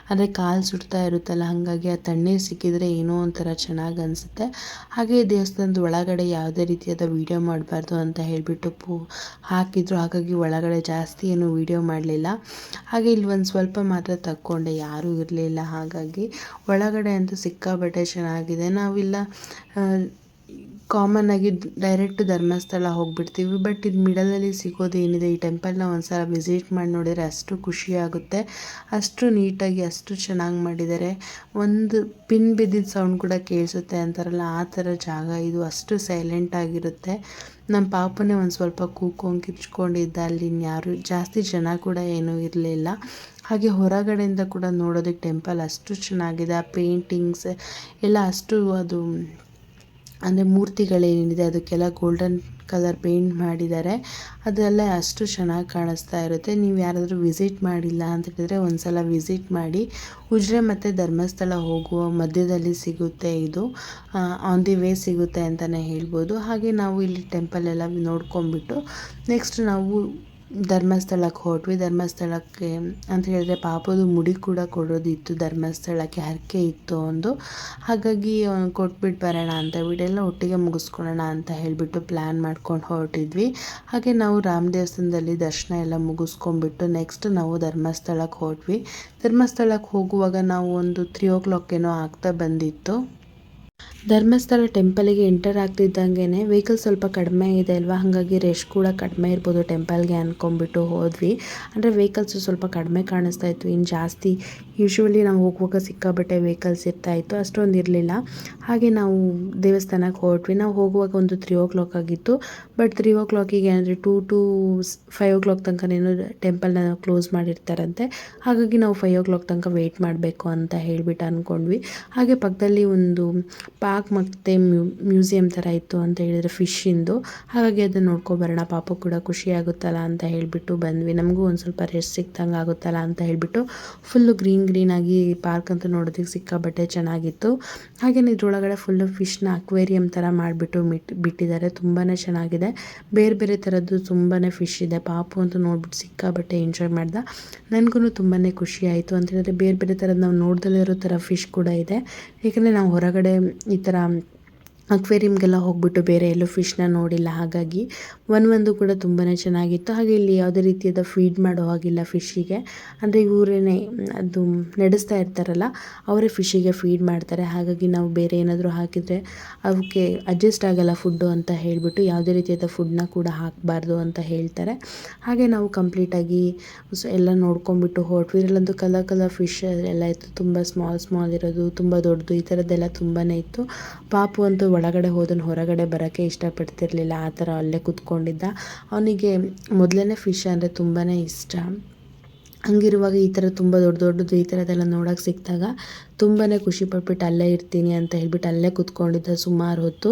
ಆದರೆ ಕಾಲು ಸುಡ್ತಾ ಇರುತ್ತಲ್ಲ, ಹಾಗಾಗಿ ಆ ತಣ್ಣೀರು ಸಿಕ್ಕಿದರೆ ಏನೋ ಒಂಥರ ಚೆನ್ನಾಗಿ ಅನಿಸುತ್ತೆ. ಹಾಗೆ ದೇವಸ್ಥಾನದ ಒಳಗಡೆ ಯಾವುದೇ ರೀತಿಯಾದ ವೀಡಿಯೋ ಮಾಡಬಾರ್ದು ಅಂತ ಹೇಳಿಬಿಟ್ಟು ಹಾಕಿದ್ರು. ಹಾಗಾಗಿ ಒಳಗಡೆ ಜಾಸ್ತಿ ಏನು ವೀಡಿಯೋ ಮಾಡಲಿಲ್ಲ. ಹಾಗೆ ಇಲ್ಲಿ ಒಂದು ಸ್ವಲ್ಪ ಮಾತ್ರ ತಕ್ಕೊಂಡೆ, ಯಾರೂ ಇರಲಿಲ್ಲ. ಹಾಗಾಗಿ ಒಳಗಡೆ ಅಂತೂ ಸಿಕ್ಕಾಪಟ್ಟೆ ಚೆನ್ನಾಗಿದೆ. ನಾವಿಲ್ಲ ಕಾಮನ್ ಆಗಿ ಡೈರೆಕ್ಟ್ ಧರ್ಮಸ್ಥಳ ಹೋಗ್ಬಿಡ್ತೀವಿ. ಬಟ್ ಇದು ಮಿಡಲಲ್ಲಿ ಸಿಗೋದು ಏನಿದೆ, ಈ ಟೆಂಪಲ್ನ ಒಂದು ಸಲ ವಿಸಿಟ್ ಮಾಡಿ ನೋಡಿದರೆ ಅಷ್ಟು ಖುಷಿಯಾಗುತ್ತೆ ಅಷ್ಟು ನೀಟಾಗಿ, ಅಷ್ಟು ಚೆನ್ನಾಗಿ ಮಾಡಿದ್ದಾರೆ. ಒಂದು ಪಿನ್ ಬಿದ್ದಿದ್ದ ಸೌಂಡ್ ಕೂಡ ಕೇಳಿಸುತ್ತೆ ಅಂತಾರಲ್ಲ, ಆ ಥರ ಜಾಗ ಇದು ಅಷ್ಟು ಸೈಲೆಂಟ್ ಆಗಿರುತ್ತೆ. ನಮ್ಮ ಪಾಪನೇ ಒಂದು ಸ್ವಲ್ಪ ಕೂಕೊಂಡು ಕಿಚ್ಕೊಂಡಿದ್ದ ಅಲ್ಲಿ ಯಾರು ಜಾಸ್ತಿ ಜನ ಕೂಡ ಏನೂ ಇರಲಿಲ್ಲ. ಹಾಗೆ ಹೊರಗಡೆಯಿಂದ ಕೂಡ ನೋಡೋದಕ್ಕೆ ಟೆಂಪಲ್ ಅಷ್ಟು ಚೆನ್ನಾಗಿದೆ. ಆ ಪೇಂಟಿಂಗ್ಸ್ ಎಲ್ಲ ಅಷ್ಟು ಅದು, ಅಂದರೆ ಮೂರ್ತಿಗಳೇನಿದೆ, ಅದಕ್ಕೆಲ್ಲ ಗೋಲ್ಡನ್ ಕಲರ್ ಪೇಂಟ್ ಮಾಡಿದ್ದಾರೆ. ಅದೆಲ್ಲ ಅಷ್ಟು ಚೆನ್ನಾಗಿ ಕಾಣಿಸ್ತಾ ಇರುತ್ತೆ. ನೀವು ಯಾರಾದರೂ ವಿಸಿಟ್ ಮಾಡಿಲ್ಲ ಅಂತ ಹೇಳಿದ್ರೆ ಒಂದ್ಸಲ ವಿಸಿಟ್ ಮಾಡಿ. ಉಜ್ರೆ ಮತ್ತು ಧರ್ಮಸ್ಥಳ ಹೋಗುವ ಮಧ್ಯದಲ್ಲಿ ಸಿಗುತ್ತೆ ಇದು. ಆನ್ ದಿ ವೇ ಸಿಗುತ್ತೆ ಅಂತಲೇ ಹೇಳ್ಬೋದು. ಹಾಗೆ ನಾವು ಇಲ್ಲಿ ಟೆಂಪಲ್ ಎಲ್ಲ ನೋಡ್ಕೊಂಬಿಟ್ಟು ನೆಕ್ಸ್ಟ್ ನಾವು ಧರ್ಮಸ್ಥಳಕ್ಕೆ ಹೊರಟ್ವಿ ಧರ್ಮಸ್ಥಳಕ್ಕೆ ಅಂತ ಹೇಳಿದ್ರೆ ಪಾಪದು ಮುಡಿ ಕೂಡ ಕೊಡೋದಿತ್ತು. ಧರ್ಮಸ್ಥಳಕ್ಕೆ ಹರಕೆ ಇತ್ತು ಒಂದು. ಹಾಗಾಗಿ ಕೊಟ್ಬಿಟ್ಟು ಬರೋಣ ಅಂತ ಹೇಳ್ಬಿಟ್ಟು ಎಲ್ಲ ಒಟ್ಟಿಗೆ ಮುಗಿಸ್ಕೊಳ್ಳೋಣ ಅಂತ ಹೇಳಿಬಿಟ್ಟು ಪ್ಲ್ಯಾನ್ ಮಾಡ್ಕೊಂಡು ಹೊರಟಿದ್ವಿ. ಹಾಗೆ ನಾವು ರಾಮ ದೇವಸ್ಥಾನದಲ್ಲಿ ದರ್ಶನ ಎಲ್ಲ ಮುಗಿಸ್ಕೊಂಡ್ಬಿಟ್ಟು ನೆಕ್ಸ್ಟ್ ನಾವು ಧರ್ಮಸ್ಥಳಕ್ಕೆ ಹೊರಟ್ವಿ ಧರ್ಮಸ್ಥಳಕ್ಕೆ ಹೋಗುವಾಗ ನಾವು ಒಂದು ತ್ರೀ ಓ ಕ್ಲಾಕ್ ಏನೋ ಆಗ್ತಾ ಬಂದಿತ್ತು. ಧರ್ಮಸ್ಥಳ ಟೆಂಪಲಿಗೆ ಎಂಟರ್ ಆಗ್ತಿದ್ದಂಗೆ ವೆಹಿಕಲ್ ಸ್ವಲ್ಪ ಕಡಿಮೆ ಇದೆ ಅಲ್ವಾ? ಹಾಗಾಗಿ ರೆಶ್ ಕೂಡ ಕಡಿಮೆ ಇರ್ಬೋದು ಟೆಂಪಲ್ಗೆ ಅಂದ್ಕೊಂಡ್ಬಿಟ್ಟು ಹೋದ್ವಿ. ಅಂದರೆ ವೆಹಿಕಲ್ಸು ಸ್ವಲ್ಪ ಕಡಿಮೆ ಕಾಣಿಸ್ತಾ ಇತ್ತು, ಇನ್ನು ಜಾಸ್ತಿ ಯೂಶ್ವಲಿ ನಾವು ಹೋಗುವಾಗ ಸಿಕ್ಕಾಬಟ್ಟೆ ವೆಹಿಕಲ್ಸ್ ಇರ್ತಾ ಇತ್ತು, ಅಷ್ಟೊಂದು ಇರಲಿಲ್ಲ. ಹಾಗೆ ನಾವು ದೇವಸ್ಥಾನಕ್ಕೆ ಹೊರಟ್ವಿ. ನಾವು ಹೋಗುವಾಗ ಒಂದು ತ್ರೀ ಓ ಕ್ಲಾಕ್ ಆಗಿತ್ತು. ಬಟ್ ತ್ರೀ ಓ ಕ್ಲಾಕಿಗೆ ಅಂದರೆ two to five o'clock ತನಕನೇನು ಟೆಂಪಲ್ನ ಕ್ಲೋಸ್ ಮಾಡಿರ್ತಾರಂತೆ. ಹಾಗಾಗಿ ನಾವು ಫೈವ್ ಓ ಕ್ಲಾಕ್ ತನಕ ವೆಯ್ಟ್ ಮಾಡಬೇಕು ಅಂತ ಹೇಳಿಬಿಟ್ಟು ಅಂದ್ಕೊಂಡ್ವಿ ಹಾಗೆ ಪಕ್ಕದಲ್ಲಿ ಒಂದು ಪಾರ್ಕ್ ಮತ್ತು ಮ್ಯೂಸಿಯಂ ಥರ ಇತ್ತು ಅಂತ ಹೇಳಿದರೆ ಫಿಶಿಂದು ಹಾಗಾಗಿ ಅದನ್ನು ನೋಡ್ಕೊಬರೋಣ. ಪಾಪ ಕೂಡ ಖುಷಿ ಆಗುತ್ತಲ್ಲ ಅಂತ ಹೇಳಿಬಿಟ್ಟು ಬಂದ್ವಿ. ನಮಗೂ ಒಂದು ಸ್ವಲ್ಪ ರೆಸ್ಟ್ ಸಿಕ್ತಂಗೆ ಆಗುತ್ತಲ್ಲ ಅಂತ ಹೇಳಿಬಿಟ್ಟು ಫುಲ್ಲು ಗ್ರೀನ್ ಗ್ರೀನ್ ಆಗಿ ಪಾರ್ಕ್ ಅಂತ ನೋಡೋದಕ್ಕೆ ಸಿಕ್ಕಾಬಟ್ಟೆ ಚೆನ್ನಾಗಿತ್ತು. ಹಾಗೆಯೇ ಇದ್ರೊಳಗಡೆ ಫುಲ್ಲು ಫಿಶ್ನ ಅಕ್ವೇರಿಯಂ ಥರ ಮಾಡಿಬಿಟ್ಟು ಮಿಟ್, ಬಿಟ್ಟಿದ್ದಾರೆ. ತುಂಬಾ ಚೆನ್ನಾಗಿದೆ. ಬೇರೆ ಬೇರೆ ಥರದ್ದು ತುಂಬಾ ಫಿಶ್ ಇದೆ. ಪಾಪು ಅಂತ ನೋಡ್ಬಿಟ್ಟು ಸಿಕ್ಕಾಬಟ್ಟೆ ಎಂಜಾಯ್ ಮಾಡ್ದ. ನನಗೂ ತುಂಬಾ ಖುಷಿ ಆಯಿತು. ಅಂತ ಹೇಳಿದ್ರೆ ಬೇರೆ ಬೇರೆ ಥರದ್ದು ನಾವು ನೋಡ್ದಲ್ಲೇ ಇರೋ ಥರ ಫಿಶ್ ಕೂಡ ಇದೆ. ಏಕೆಂದರೆ ನಾವು ಹೊರಗಡೆ ಥರ ಅಕ್ವೇರಿಯಮ್ಗೆಲ್ಲ ಹೋಗ್ಬಿಟ್ಟು ಬೇರೆ ಎಲ್ಲೂ ಫಿಶ್ನ ನೋಡಿಲ್ಲ. ಹಾಗಾಗಿ ಒನ್ ಒಂದು ಕೂಡ ತುಂಬಾ ಚೆನ್ನಾಗಿತ್ತು. ಹಾಗೆ ಇಲ್ಲಿ ಯಾವುದೇ ರೀತಿಯಾದ ಫೀಡ್ ಮಾಡೋ ಹಾಗಿಲ್ಲ ಫಿಶ್ಶಿಗೆ ಅಂದರೆ ಊರೇ ಅದು ನಡೆಸ್ತಾ ಇರ್ತಾರಲ್ಲ, ಅವರೇ ಫಿಶ್ಶಿಗೆ ಫೀಡ್ ಮಾಡ್ತಾರೆ. ಹಾಗಾಗಿ ನಾವು ಬೇರೆ ಏನಾದರೂ ಹಾಕಿದರೆ ಅವಕ್ಕೆ ಅಡ್ಜಸ್ಟ್ ಆಗಲ್ಲ ಫುಡ್ಡು ಅಂತ ಹೇಳಿಬಿಟ್ಟು ಯಾವುದೇ ರೀತಿಯಾದ ಫುಡ್ನ ಕೂಡ ಹಾಕಬಾರ್ದು ಅಂತ ಹೇಳ್ತಾರೆ. ಹಾಗೆ ನಾವು ಕಂಪ್ಲೀಟಾಗಿ ಎಲ್ಲ ನೋಡ್ಕೊಂಬಿಟ್ಟು ಹೊರಟ್ವಿ ಇದರಲ್ಲಂತೂ ಕಲರ್ ಕಲರ್ ಫಿಶ್ ಎಲ್ಲ ಇತ್ತು. ತುಂಬ ಸ್ಮಾಲ್ ಸ್ಮಾಲ್ ಇರೋದು, ತುಂಬ ದೊಡ್ಡದು, ಈ ಥರದ್ದೆಲ್ಲ ತುಂಬಾ ಇತ್ತು. ಪಾಪು ಅಂತೂ ಒಳಗಡೆ ಹೋದನು ಹೊರಗಡೆ ಬರೋಕ್ಕೆ ಇಷ್ಟಪಡ್ತಿರಲಿಲ್ಲ. ಆ ಥರ ಅಲ್ಲೇ ಕೂತ್ಕೊಂಡಿದ್ದ. ಅವನಿಗೆ ಮೊದಲನೇ ಫಿಶ್ ಅಂದರೆ ತುಂಬಾ ಇಷ್ಟ. ಹಂಗಿರುವಾಗ ಈ ಥರ ತುಂಬ ದೊಡ್ಡ ದೊಡ್ಡದು ಈ ಥರದ್ದೆಲ್ಲ ನೋಡೋಕೆ ಸಿಕ್ಕಿದಾಗ ತುಂಬಾ ಖುಷಿ ಪಟ್ಬಿಟ್ಟು ಅಲ್ಲೇ ಇರ್ತೀನಿ ಅಂತ ಹೇಳ್ಬಿಟ್ಟು ಅಲ್ಲೇ ಕುತ್ಕೊಂಡಿದ್ದ ಸುಮಾರು ಹೊತ್ತು.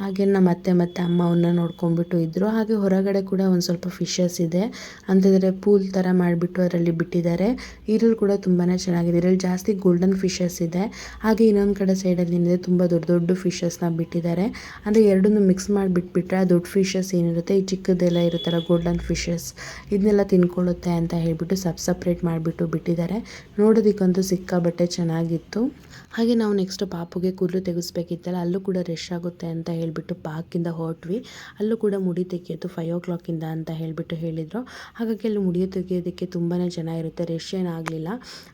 ಹಾಗೆ ನಮ್ಮ ಅತ್ತೆ ಮತ್ತು ಅಮ್ಮ ಅವನ್ನ ನೋಡ್ಕೊಂಡ್ಬಿಟ್ಟು ಇದ್ದರು ಹಾಗೆ ಹೊರಗಡೆ ಕೂಡ ಒಂದು ಸ್ವಲ್ಪ ಫಿಶಸ್ ಇದೆ. ಅಂತಂದರೆ ಪೂಲ್ ಥರ ಮಾಡಿಬಿಟ್ಟು ಅದರಲ್ಲಿ ಬಿಟ್ಟಿದ್ದಾರೆ. ಇದ್ರಲ್ಲಿ ಕೂಡ ತುಂಬಾ ಚೆನ್ನಾಗಿದೆ. ಇದರಲ್ಲಿ ಜಾಸ್ತಿ ಗೋಲ್ಡನ್ ಫಿಶಸ್ ಇದೆ. ಹಾಗೆ ಇನ್ನೊಂದು ಕಡೆ ಸೈಡಲ್ಲಿ ಏನಿದೆ, ತುಂಬ ದೊಡ್ಡ ದೊಡ್ಡ ಫಿಶಸ್ನ ಬಿಟ್ಟಿದ್ದಾರೆ. ಅಂದರೆ ಎರಡನ್ನೂ ಮಿಕ್ಸ್ ಮಾಡಿಬಿಟ್ಬಿಟ್ರೆ ಆ ದೊಡ್ಡ ಫಿಶಸ್ ಏನಿರುತ್ತೆ, ಈ ಚಿಕ್ಕದೆಲ್ಲ ಇರುತ್ತಲ್ಲ ಗೋಲ್ಡನ್ ಫಿಶಸ್ ಇದನ್ನೆಲ್ಲ ತಿನ್ಕೊಳ್ಳುತ್ತೆ ಅಂತ ಹೇಳಿಬಿಟ್ಟು ಸಬ್ ಸಪ್ರೇಟ್ ಮಾಡಿಬಿಟ್ಟು ಬಿಟ್ಟಿದ್ದಾರೆ. ನೋಡೋದಕ್ಕಂತೂ ಸಿಕ್ಕಾಬಟ್ಟೆ ಚೆನ್ನಾಗಿತ್ತು. ಇತ್ತು ಹಾಗೆ ನಾವು ನೆಕ್ಸ್ಟ್ ಪಾಪುಗೆ ಕೂದಲು ತೆಗೆಸ್ಬೇಕಿತ್ತಲ್ಲ, ಅಲ್ಲೂ ಕೂಡ ರಶ್ ಆಗುತ್ತೆ ಅಂತ ಹೇಳಿಬಿಟ್ಟು ಪಾಕಿಂದ ಹೊರಟ್ವಿ. ಅಲ್ಲೂ ಕೂಡ ಮುಡಿ ತೆಗೆಯೋದು ಫೈವ್ ಓ ಕ್ಲಾಕಿಂದ ಅಂತ ಹೇಳಿಬಿಟ್ಟು ಹೇಳಿದರು. ಹಾಗಾಗಿ ಅಲ್ಲಿ ಮುಡಿ ತೆಗೆಯೋದಕ್ಕೆ ತುಂಬಾ ಜನ ಇರುತ್ತೆ ರಶ್ ಏನಾಗಲಿಲ್ಲ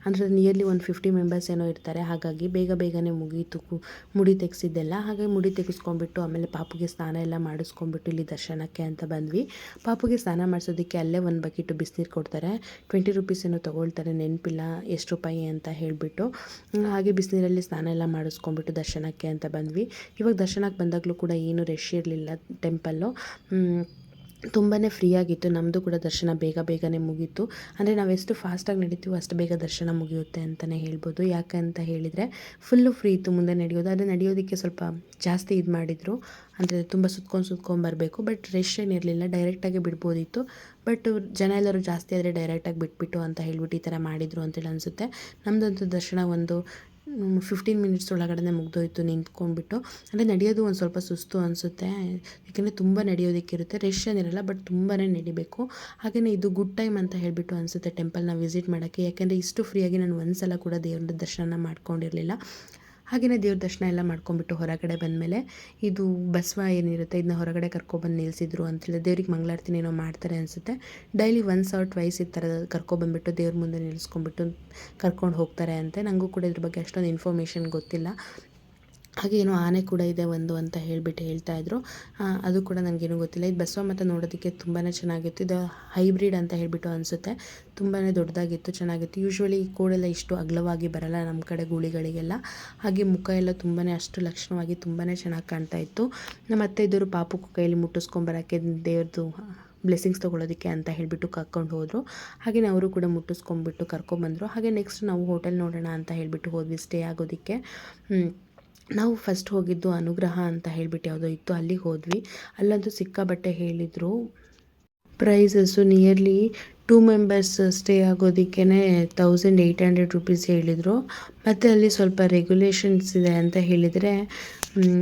ಅಂದರೆ ನಿಯರ್ಲಿ ಒಂದು ಫಿಫ್ಟಿ ಮೆಂಬರ್ಸ್ ಏನೋ ಇರ್ತಾರೆ. ಹಾಗಾಗಿ ಬೇಗ ಬೇಗನೆ ಮುಗೀತು ಮುಡಿ ತೆಗೆಸಿದ್ದೆಲ್ಲ. ಹಾಗೆ ಮುಡಿ ತೆಗೆಸ್ಕೊಂಡ್ಬಿಟ್ಟು ಆಮೇಲೆ ಪಾಪುಗೆ ಸ್ನಾನ ಎಲ್ಲ ಮಾಡಿಸ್ಕೊಂಡ್ಬಿಟ್ಟು ಇಲ್ಲಿ ದರ್ಶನಕ್ಕೆ ಅಂತ ಬಂದ್ವಿ. ಪಾಪುಗೆ ಸ್ನಾನ ಮಾಡಿಸೋದಕ್ಕೆ ಅಲ್ಲೇ ಒಂದು ಬಕೆಟು ಬಿಸಿನೀರು ಕೊಡ್ತಾರೆ. ಟ್ವೆಂಟಿ ರುಪೀಸ್ ಏನೋ ತೊಗೊಳ್ತಾರೆ, ನೆನಪಿಲ್ಲ ಎಷ್ಟು ರೂಪಾಯಿ ಅಂತ ಹೇಳಿಬಿಟ್ಟು. ಹಾಗೆ ಬಿಸಿನೀರಲ್ಲಿ ಸ್ನಾನ ಎಲ್ಲ ಮಾಡಿಸ್ಕೊಂಡ್ಬಿಟ್ಟು ದರ್ಶನಕ್ಕೆ ಅಂತ ಬಂದ್ವಿ. ಇವಾಗ ದರ್ಶನಕ್ಕೆ ಬಂದಾಗಲೂ ಕೂಡ ಏನು ರಶ್ ಇರಲಿಲ್ಲ ಟೆಂಪಲ್ಲು ತುಂಬಾ ಫ್ರೀಯಾಗಿತ್ತು ನಮ್ಮದು ಕೂಡ ದರ್ಶನ ಬೇಗ ಬೇಗನೆ ಮುಗೀತು. ಅಂದರೆ ನಾವು ಎಷ್ಟು ಫಾಸ್ಟಾಗಿ ನಡೀತೀವೋ ಅಷ್ಟು ಬೇಗ ದರ್ಶನ ಮುಗಿಯುತ್ತೆ ಅಂತಲೇ ಹೇಳ್ಬೋದು. ಯಾಕೆ ಅಂತ ಹೇಳಿದರೆ ಫುಲ್ಲು ಫ್ರೀ ಇತ್ತು, ಮುಂದೆ ನಡೆಯೋದು. ಆದರೆ ನಡೆಯೋದಕ್ಕೆ ಸ್ವಲ್ಪ ಜಾಸ್ತಿ ಇದು ಮಾಡಿದರು. ಅಂದರೆ ತುಂಬ ಸುತ್ಕೊಂಡು ಸುತ್ಕೊಂಡು ಬರಬೇಕು. ಬಟ್ ರಶ್ ಏನಿರಲಿಲ್ಲ ಡೈರೆಕ್ಟಾಗಿ ಬಿಡ್ಬೋದಿತ್ತು. ಬಟ್ ಜನ ಎಲ್ಲರೂ ಜಾಸ್ತಿ ಆದರೆ ಡೈರೆಕ್ಟಾಗಿ ಬಿಟ್ಬಿಟ್ಟು ಅಂತ ಹೇಳ್ಬಿಟ್ಟು ಈ ಥರ ಮಾಡಿದರು ಅಂತೇಳಿ ಅನಿಸುತ್ತೆ. ನಮ್ಮದಂತೂ ದರ್ಶನ ಒಂದು ಫಿಫ್ಟೀನ್ ಮಿನಿಟ್ಸ್ ಒಳಗಡೆ ಮುಗ್ದೋಯ್ತು ನಿಂತ್ಕೊಂಡ್ಬಿಟ್ಟು. ಅಂದರೆ ನಡೆಯೋದು ಒಂದು ಸ್ವಲ್ಪ ಸುಸ್ತು ಅನಿಸುತ್ತೆ. ಯಾಕೆಂದರೆ ತುಂಬ ನಡೆಯೋದಕ್ಕಿರುತ್ತೆ. ರಶ್ ಏನಿರಲ್ಲ ಬಟ್ ತುಂಬಾ ನಡಿಬೇಕು. ಹಾಗೆಯೇ ಇದು ಗುಡ್ ಟೈಮ್ ಅಂತ ಹೇಳಿಬಿಟ್ಟು ಅನಿಸುತ್ತೆ ಟೆಂಪಲ್ನ ವಿಸಿಟ್ ಮಾಡೋಕ್ಕೆ. ಯಾಕೆಂದರೆ ಇಷ್ಟು ಫ್ರೀಯಾಗಿ ನಾನು ಒಂದು ಸಲ ಕೂಡ ದೇವ್ರ ದರ್ಶನ ಮಾಡ್ಕೊಂಡಿರಲಿಲ್ಲ. ಹಾಗೆಯೇ ದೇವ್ರ ದರ್ಶನ ಎಲ್ಲ ಮಾಡ್ಕೊಂಡ್ಬಿಟ್ಟು ಹೊರಗಡೆ ಬಂದಮೇಲೆ ಇದು ಬಸವ ಏನಿರುತ್ತೆ ಇದನ್ನ ಹೊರಗಡೆ ಕರ್ಕೊಬಂದು ನಿಲ್ಲಿಸಿದ್ರು ಅಂತೇಳಿ ದೇವ್ರಿಗೆ ಮಂಗಳಾರತಿನ ಏನೋ ಮಾಡ್ತಾರೆ ಅನಿಸುತ್ತೆ. ಡೈಲಿ ಒನ್ಸ್ ಆರ್ ಟ್ವೈಸ್ ಈ ಥರದ ಕರ್ಕೊಬಂದ್ಬಿಟ್ಟು ದೇವ್ರ ಮುಂದೆ ನಿಲ್ಲಿಸ್ಕೊಂಡ್ಬಿಟ್ಟು ಕರ್ಕೊಂಡು ಹೋಗ್ತಾರೆ ಅಂತೆ. ನನಗೂ ಕೂಡ ಇದ್ರ ಬಗ್ಗೆ ಅಷ್ಟೊಂದು ಇನ್ಫಾರ್ಮೇಷನ್ ಗೊತ್ತಿಲ್ಲ. ಹಾಗೆ ಏನೋ ಆನೆ ಕೂಡ ಇದೆ ಒಂದು ಅಂತ ಹೇಳಿಬಿಟ್ಟು ಇದ್ದರು ಅದು ಕೂಡ ನನಗೇನು ಗೊತ್ತಿಲ್ಲ. ಇದು ಬಸವ ಮತ್ತು ನೋಡೋದಕ್ಕೆ ತುಂಬಾ ಚೆನ್ನಾಗಿತ್ತು. ಇದು ಹೈಬ್ರಿಡ್ ಅಂತ ಹೇಳಿಬಿಟ್ಟು ಅನಿಸುತ್ತೆ. ತುಂಬಾ ದೊಡ್ಡದಾಗಿತ್ತು, ಚೆನ್ನಾಗಿತ್ತು. ಯೂಶ್ವಲಿ ಕೋಡೆಲ್ಲ ಇಷ್ಟು ಅಗಲವಾಗಿ ಬರಲ್ಲ ನಮ್ಮ ಕಡೆ ಗೂಳಿಗಳಿಗೆಲ್ಲ. ಹಾಗೆ ಮುಖ ಎಲ್ಲ ತುಂಬಾ ಅಷ್ಟು ಲಕ್ಷಣವಾಗಿ ತುಂಬಾ ಚೆನ್ನಾಗಿ ಕಾಣ್ತಾ ಇತ್ತು. ನಮ್ಮ ಅತ್ತೆ ಇದ್ದರು ಪಾಪು ಕೈಯಲ್ಲಿ ಮುಟ್ಟಿಸ್ಕೊಂಬರೋಕ್ಕೆ ದೇವ್ರದ್ದು ಬ್ಲೆಸ್ಸಿಂಗ್ಸ್ ತೊಗೊಳೋದಕ್ಕೆ ಅಂತ ಹೇಳಿಬಿಟ್ಟು ಕರ್ಕೊಂಡು ಹೋದರು. ಹಾಗೆ ಅವರು ಕೂಡ ಮುಟ್ಟಿಸ್ಕೊಂಡ್ಬಿಟ್ಟು ಕರ್ಕೊಂಬಂದರು. ಹಾಗೆ ನೆಕ್ಸ್ಟ್ ನಾವು ಹೋಟೆಲ್ ನೋಡೋಣ ಅಂತ ಹೇಳಿಬಿಟ್ಟು ಹೋದ್ವಿ ಸ್ಟೇ ಆಗೋದಕ್ಕೆ. ನಾವು ಫಸ್ಟ್ ಹೋಗಿದ್ದು ಅನುಗ್ರಹ ಅಂತ ಹೇಳ್ಬಿಟ್ಟು ಯಾವುದೋ ಇತ್ತು, ಅಲ್ಲಿಗೆ ಹೋದ್ವಿ. ಅಲ್ಲಂತೂ ಸಿಕ್ಕಾಬಟ್ಟೆ ಹೇಳಿದರು. Prices nearly two members stay ಆಗೋದಕ್ಕೇ thousand eight hundred rupees ಹೇಳಿದರು. ಮತ್ತು ಅಲ್ಲಿ ಸ್ವಲ್ಪ ರೆಗ್ಯುಲೇಷನ್ಸ್ ಇದೆ ಅಂತ ಹೇಳಿದರೆ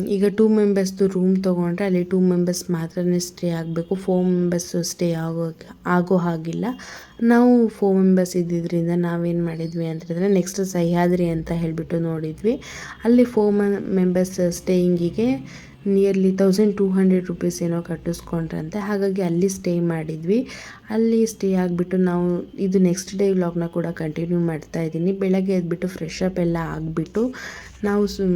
ಈಗ ಟೂ ಮೆಂಬರ್ಸ್ದು ರೂಮ್ ತೊಗೊಂಡ್ರೆ ಅಲ್ಲಿ ಟೂ ಮೆಂಬರ್ಸ್ ಮಾತ್ರನೇ ಸ್ಟೇ ಆಗಬೇಕು. ಫೋರ್ ಮೆಂಬರ್ಸು ಸ್ಟೇ ಆಗೋ ಆಗೋ ಹಾಗಿಲ್ಲ. ನಾವು ಫೋರ್ ಮೆಂಬರ್ಸ್ ಇದ್ದಿದ್ದರಿಂದ ನಾವೇನು ಮಾಡಿದ್ವಿ ಅಂತಂದರೆ ನೆಕ್ಸ್ಟ್ ಸಹ್ಯಾದ್ರಿ ಅಂತ ಹೇಳಿಬಿಟ್ಟು ನೋಡಿದ್ವಿ. ಅಲ್ಲಿ four members ಸ್ಟೇಯಿಂಗಿಗೆ nearly thousand two hundred rupees ಏನೋ ಕಟ್ಟಿಸ್ಕೊಂಡ್ರಂತೆ. ಹಾಗಾಗಿ ಅಲ್ಲಿ ಸ್ಟೇ ಮಾಡಿದ್ವಿ. ಅಲ್ಲಿ ಸ್ಟೇ ಆಗಿಬಿಟ್ಟು ನಾವು ಇದು ನೆಕ್ಸ್ಟ್ ಡೇ ವ್ಲಾಗ್ನ ಕೂಡ ಕಂಟಿನ್ಯೂ ಮಾಡ್ತಾ ಇದ್ದೀನಿ. ಬೆಳಗ್ಗೆ ಎದ್ಬಿಟ್ಟು ಫ್ರೆಶ್ ಅಪ್ ಎಲ್ಲ ಆಗಿಬಿಟ್ಟು ನಾವು ಆ,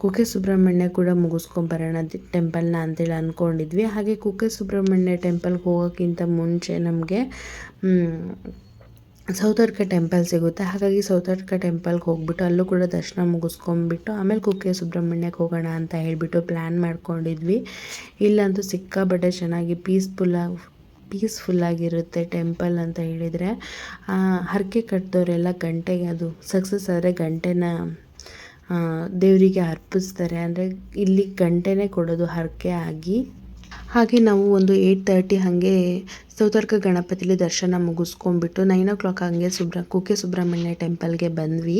ಕುಕ್ಕೆ ಸುಬ್ರಹ್ಮಣ್ಯ ಕೂಡ ಮುಗಿಸ್ಕೊಂಬರೋಣ ಟೆಂಪಲ್ನ ಅಂತೇಳಿ ಅಂದ್ಕೊಂಡಿದ್ವಿ ಹಾಗೆ ಕುಕ್ಕೆ ಸುಬ್ರಹ್ಮಣ್ಯ ಟೆಂಪಲ್ಗೆ ಹೋಗೋಕ್ಕಿಂತ ಮುಂಚೆ ನಮಗೆ ಸೌತರ್ಕ ಟೆಂಪಲ್ ಸಿಗುತ್ತೆ. ಹಾಗಾಗಿ ಸೌತಡ್ಕ ಟೆಂಪಲ್ಗೆ ಹೋಗ್ಬಿಟ್ಟು ಅಲ್ಲೂ ಕೂಡ ದರ್ಶನ ಮುಗಿಸ್ಕೊಂಬಿಟ್ಟು ಆಮೇಲೆ ಕುಕ್ಕೆ ಸುಬ್ರಹ್ಮಣ್ಯಕ್ಕೆ ಹೋಗೋಣ ಅಂತ ಹೇಳಿಬಿಟ್ಟು ಪ್ಲ್ಯಾನ್ ಮಾಡ್ಕೊಂಡಿದ್ವಿ. ಇಲ್ಲಂತೂ ಸಿಕ್ಕಾಬಟ್ಟೆ ಚೆನ್ನಾಗಿ ಪೀಸ್ಫುಲ್ಲಾಗಿ ಪೀಸ್ಫುಲ್ಲಾಗಿರುತ್ತೆ ಟೆಂಪಲ್ ಅಂತ ಹೇಳಿದರೆ. ಹರಕೆ ಕಟ್ಟಿದವರೆಲ್ಲ ಗಂಟೆಗೆ ಅದು ಸಕ್ಸಸ್ ಆದರೆ ಗಂಟೆನ ದೇವರಿಗೆ ಅರ್ಪಿಸ್ತಾರೆ ಅಂದರೆ ಇಲ್ಲಿ ಗಂಟೆನೇ ಕೊಡೋದು ಹರಕೆ ಆಗಿ. ಹಾಗೆ ನಾವು ಒಂದು ಏಯ್ಟ್ ತರ್ಟಿ ಹಾಗೆ ಸೌತರ್ಕ ಗಣಪತಿಲಿ ದರ್ಶನ ಮುಗಿಸ್ಕೊಂಡ್ಬಿಟ್ಟು ನೈನ್ ಓ ಕ್ಲಾಕ್ ಹಾಗೆ ಸುಬ್ರ, ಕುಕ್ಕೆ ಸುಬ್ರಹ್ಮಣ್ಯ ಟೆಂಪಲ್ಗೆ ಬಂದ್ವಿ.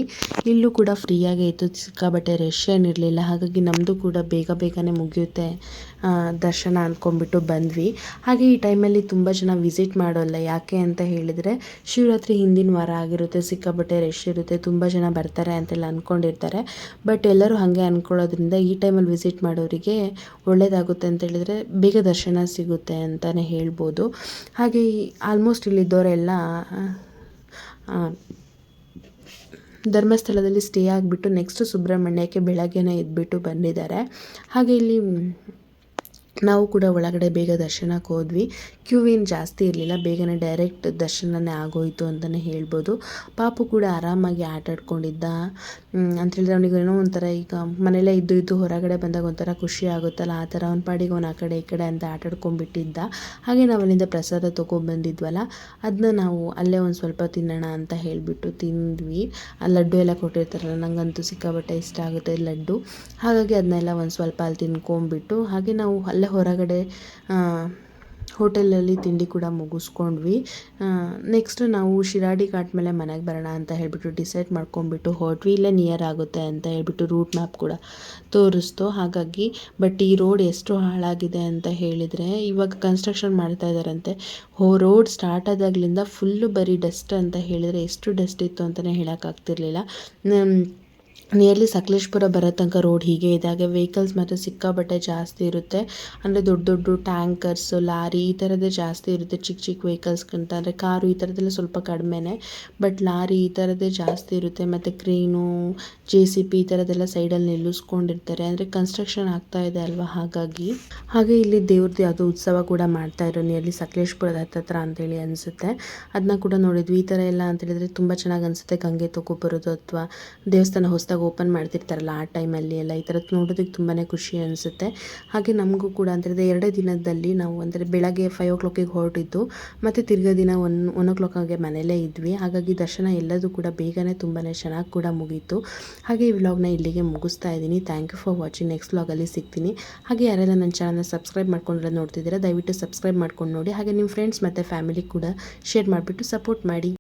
ಇಲ್ಲೂ ಕೂಡ ಫ್ರೀಯಾಗೇ ಇತ್ತು ಸಿಕ್ಕಾಬಟ್ಟೆ ರಶ್ ಏನಿರಲಿಲ್ಲ. ಹಾಗಾಗಿ ನಮ್ಮದು ಕೂಡ ಬೇಗ ಬೇಗನೆ ಮುಗಿಯುತ್ತೆ. ದರ್ಶನ ಅಂದ್ಕೊಂಡ್ಬಿಟ್ಟು ಬಂದ್ವಿ. ಹಾಗೆ ಈ ಟೈಮಲ್ಲಿ ತುಂಬ ಜನ ವಿಸಿಟ್ ಮಾಡೋಲ್ಲ, ಯಾಕೆ ಅಂತ ಹೇಳಿದರೆ ಶಿವರಾತ್ರಿ ಹಿಂದಿನ ವಾರ ಆಗಿರುತ್ತೆ, ಸಿಕ್ಕಾಪಟ್ಟೆ ರಶ್ ಇರುತ್ತೆ, ತುಂಬ ಜನ ಬರ್ತಾರೆ ಅಂತೆಲ್ಲ ಅಂದ್ಕೊಂಡಿರ್ತಾರೆ ಬಟ್ ಎಲ್ಲರೂ ಹಾಗೆ ಅಂದ್ಕೊಳ್ಳೋದ್ರಿಂದ ಈ ಟೈಮಲ್ಲಿ ವಿಸಿಟ್ ಮಾಡೋರಿಗೆ ಒಳ್ಳೆಯದಾಗುತ್ತೆ ಅಂತ ಹೇಳಿದರೆ ಬೇಗ ದರ್ಶನ ಸಿಗುತ್ತೆ ಅಂತಲೇ ಹೇಳ್ಬೋದು. ಹಾಗೆ ಆಲ್ಮೋಸ್ಟ್ ಇಲ್ಲಿದ್ದವರೆಲ್ಲ ಧರ್ಮಸ್ಥಳದಲ್ಲಿ ಸ್ಟೇ ಆಗಿಬಿಟ್ಟು ನೆಕ್ಸ್ಟ್ ಸುಬ್ರಹ್ಮಣ್ಯಕ್ಕೆ ಬೆಳಗ್ಗೆನೇ ಎದ್ಬಿಟ್ಟು ಬಂದಿದ್ದಾರೆ. ಹಾಗೆ ಇಲ್ಲಿ ನಾವು ಕೂಡ ಒಳಗಡೆ ಬೇಗ ದರ್ಶನಕ್ಕೆ ಹೋದ್ವಿ. ಕ್ಯೂ ಏನು ಜಾಸ್ತಿ ಇರಲಿಲ್ಲ. ಬೇಗನೆ ಡೈರೆಕ್ಟ್ ದರ್ಶನನೇ ಆಗೋಯಿತು ಅಂತಲೇ ಹೇಳ್ಬೋದು. ಪಾಪು ಕೂಡ ಆರಾಮಾಗಿ ಆಟ ಆಡ್ಕೊಂಡಿದ್ದ. ಮ್, ಅಂತ ಹೇಳಿದ್ರೆ ಅವನಿಗೆ ಏನೋ ಒಂಥರ ಈಗ ಮನೆಯಲ್ಲೇ ಇದ್ದು ಇದ್ದು ಹೊರಗಡೆ ಬಂದಾಗ ಒಂಥರ ಖುಷಿ ಆಗುತ್ತಲ್ಲ? ಆ ಥರ ಅವ್ನ ಪಾಡಿಗೆ ಅವ್ನು ಆ ಕಡೆ ಈ ಕಡೆ ಅಂತ ಆಟ ಆಡ್ಕೊಂಡ್ಬಿಟ್ಟಿದ್ದ. ಹಾಗೆ ನಾವು ಅಲ್ಲಿಂದ ಪ್ರಸಾದ ತೊಗೊಬಂದಿದ್ವಲ್ಲ ಅದನ್ನ ನಾವು ಅಲ್ಲೇ ಒಂದು ಸ್ವಲ್ಪ ತಿನ್ನೋಣ ಅಂತ ಹೇಳಿಬಿಟ್ಟು ತಿಂದ್ವಿ. ಆ ಲಡ್ಡು ಎಲ್ಲ ಕೊಟ್ಟಿರ್ತಾರಲ್ಲ ನನಗಂತೂ ಸಿಕ್ಕಾಬಟ್ಟೆ ಇಷ್ಟ ಆಗುತ್ತೆ ಲಡ್ಡು. ಹಾಗಾಗಿ ಅದನ್ನೆಲ್ಲ ಒಂದು ಸ್ವಲ್ಪ ಅಲ್ಲಿ ತಿನ್ಕೊಂಬಿಟ್ಟು ಹಾಗೆ ನಾವು ಅಲ್ಲೇ ಹೊರಗಡೆ ಆ, ಹೋಟೆಲಲ್ಲಿ ತಿಂಡಿ ಕೂಡ ಮುಗಿಸ್ಕೊಂಡ್ವಿ. ನೆಕ್ಸ್ಟ್ ನಾವು ಶಿರಾಡಿ ಘಾಟ್ ಮೇಲೆ ಮನೆಗೆ ಬರೋಣ ಅಂತ ಹೇಳಿಬಿಟ್ಟು ಡಿಸೈಡ್ ಮಾಡ್ಕೊಂಡ್ಬಿಟ್ಟು ಹೊರಟ್ವಿ ಇಲ್ಲೇ ನಿಯರ್ ಆಗುತ್ತೆ ಅಂತ ಹೇಳಿಬಿಟ್ಟು ರೂಟ್ ಮ್ಯಾಪ್ ಕೂಡ ತೋರಿಸ್ತು. ಹಾಗಾಗಿ ಬಟ್ ಈ ರೋಡ್ ಎಷ್ಟು ಹಾಳಾಗಿದೆ ಅಂತ ಹೇಳಿದರೆ ಇವಾಗ ಕನ್ಸ್ಟ್ರಕ್ಷನ್ ಮಾಡ್ತಾ ಇದ್ದಾರಂತೆ. ಹೋ ರೋಡ್ ಸ್ಟಾರ್ಟ್ ಆದಾಗ್ಲಿಂದ ಫುಲ್ಲು ಬರೀ ಡಸ್ಟ್ ಅಂತ ಹೇಳಿದರೆ ಎಷ್ಟು ಡಸ್ಟ್ ಇತ್ತು ಅಂತಲೇ ಹೇಳೋಕ್ಕಾಗ್ತಿರ್ಲಿಲ್ಲ ನಿಯರ್ಲಿ ಸಕಲೇಶ್ಪುರ ಬರೋ ತನಕ ರೋಡ್ ಹೀಗೆ ಇದೆ. ಹಾಗೆ ವೆಹಿಕಲ್ಸ್ ಮಾತ್ರ ಸಿಕ್ಕಾಪಟ್ಟೆ ಜಾಸ್ತಿ ಇರುತ್ತೆ. ಅಂದರೆ ದೊಡ್ಡ ದೊಡ್ಡ ಟ್ಯಾಂಕರ್ಸು ಲಾರಿ ಈ ಥರದ್ದೇ ಜಾಸ್ತಿ ಇರುತ್ತೆ. ಚಿಕ್ಕ ಚಿಕ್ಕ ವೆಹಿಕಲ್ಸ್ಗಿಂತ ಅಂದರೆ ಕಾರು ಈ ಥರದ್ದೆಲ್ಲ ಸ್ವಲ್ಪ ಕಡಿಮೆನೇ. ಬಟ್ ಲಾರಿ ಈ ಥರದ್ದೇ ಜಾಸ್ತಿ ಇರುತ್ತೆ. ಮತ್ತು ಕ್ರೇನು ಜೆ ಸಿ ಪಿ ಈ ಥರದ್ದೆಲ್ಲ ಸೈಡಲ್ಲಿ ನಿಲ್ಲಿಸ್ಕೊಂಡಿರ್ತಾರೆ. ಅಂದರೆ ಕನ್ಸ್ಟ್ರಕ್ಷನ್ ಆಗ್ತಾ ಇದೆ ಅಲ್ವಾ? ಹಾಗಾಗಿ. ಹಾಗೆ ಇಲ್ಲಿ ದೇವ್ರದ್ದು ಯಾವುದೋ ಉತ್ಸವ ಕೂಡ ಮಾಡ್ತಾ ಇರೋ ನಿಯರ್ಲಿ ಸಕಲೇಶ್ಪುರದ ಹತ್ತತ್ರ ಅಂತೇಳಿ ಅನಿಸುತ್ತೆ. ಅದನ್ನ ಕೂಡ ನೋಡಿದ್ವಿ. ಈ ಥರ ಎಲ್ಲ ಅಂತ ಹೇಳಿದ್ರೆ ತುಂಬ ಚೆನ್ನಾಗಿ ಅನಿಸುತ್ತೆ. ಗಂಗೆ ಬರೋದು ಅಥವಾ ದೇವಸ್ಥಾನ ಹೊಸದಾಗಿ ಓಪನ್ ಮಾಡ್ತಿರ್ತಾರಲ್ಲ ಆ ಟೈಮಲ್ಲಿ ಎಲ್ಲ, ಈ ಥರದ್ದು ನೋಡೋದಕ್ಕೆ ತುಂಬಾ ಖುಷಿ ಅನಿಸುತ್ತೆ. ಹಾಗೆ ನಮಗೂ ಕೂಡ ಅಂದರೆ ಎರಡೇ ದಿನದಲ್ಲಿ ನಾವು ಅಂದರೆ ಬೆಳಗ್ಗೆ ಫೈವ್ ಓ ಕ್ಲಾಕಿಗೆ ಹೊರಟಿದ್ದು, ಮತ್ತು ತಿರ್ಗಾ ದಿನ ಒನ್ ಒನ್ ಓ ಕ್ಲಾಕ್ ಹಾಗೆ ಮನೇಲೇ ಇದ್ವಿ. ಹಾಗಾಗಿ ದರ್ಶನ ಎಲ್ಲದೂ ಕೂಡ ಬೇಗನೆ ತುಂಬಾ ಚೆನ್ನಾಗಿ ಕೂಡ ಮುಗೀತು. ಹಾಗೆ ಈ ವ್ಲಾಗ್ನ ಇಲ್ಲಿಗೆ ಮುಗಿಸ್ತಾ ಇದ್ದೀನಿ. Thank you for watching next ವ್ಲಾಗಲ್ಲಿ ಸಿಗ್ತೀನಿ. ಹಾಗೆ ಯಾರೆಲ್ಲ ನನ್ನ ಚಾನಲ್ನ ಸಬ್ಸ್ಕ್ರೈಬ್ ಮಾಡ್ಕೊಂಡ್ರೆ ನೋಡ್ತಿದ್ದೀರಾ, ದಯವಿಟ್ಟು ಸಬ್ಸ್ಕ್ರೈಬ್ ಮಾಡ್ಕೊಂಡು ನೋಡಿ. ಹಾಗೆ ನಿಮ್ಮ ಫ್ರೆಂಡ್ಸ್ ಮತ್ತು ಫ್ಯಾಮಿಲಿ ಕೂಡ ಶೇರ್ ಮಾಡಿಬಿಟ್ಟು ಸಪೋರ್ಟ್ ಮಾಡಿ.